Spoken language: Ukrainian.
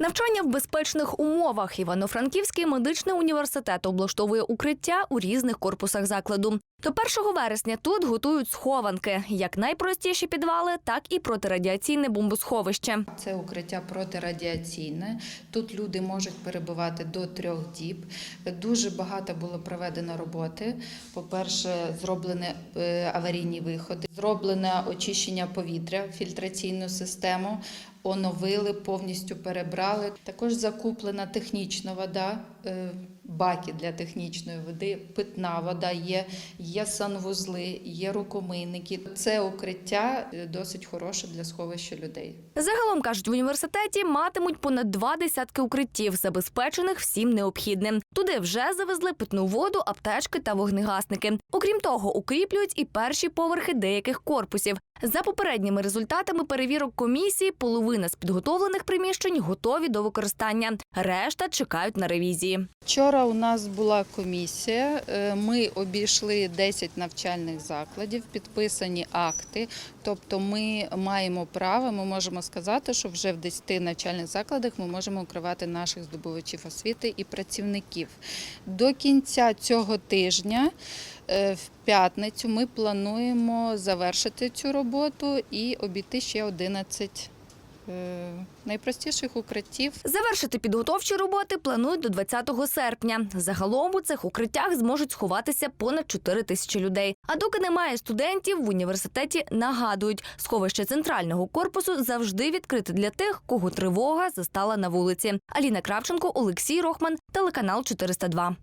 Навчання в безпечних умовах Івано-Франківський медичний університет облаштовує укриття у різних корпусах закладу. До 1 вересня тут готують схованки, як найпростіші підвали, так і протирадіаційне бомбосховище. Це укриття протирадіаційне. Тут люди можуть перебувати до трьох діб. Дуже багато було проведено роботи. По-перше, зроблені е, аварійні виходи, зроблене очищення повітря, фільтраційну систему. Оновили, повністю перебрали. Також закуплена технічна вода, е, баки для технічної води, питна вода є, є санвузли, є рукомийники. Це укриття е, досить хороше для сховища людей. Загалом кажуть, в університеті матимуть понад два десятки укриттів, забезпечених всім необхідним. Туди вже завезли питну воду, аптечки та вогнегасники. Окрім того, укріплюють і перші поверхи деяких корпусів. За попередніми результатами перевірок комісії, половина з підготовлених приміщень готові до використання. Решта чекають на ревізії. Вчора у нас була комісія. е, Ми обійшли 10 навчальних закладів, підписані акти. Тобто, ми маємо право, ми можемо сказати, що вже в 10 навчальних закладах ми можемо укривати наших здобувачів освіти і працівників. До кінця цього тижня. Е, В п'ятницю ми плануємо завершити цю роботу і обійти ще 11 е, найпростіших укриттів Завершити підготовчі роботи планують до 20 серпня. Загалом у цих укриттях зможуть сховатися понад 4 тисячі людей. А доки немає студентів, в університеті нагадують, сховище центрального корпусу завжди відкрите для тих, кого тривога застала на вулиці. Аліна Кравченко, Олексій Рохман, телеканал 402.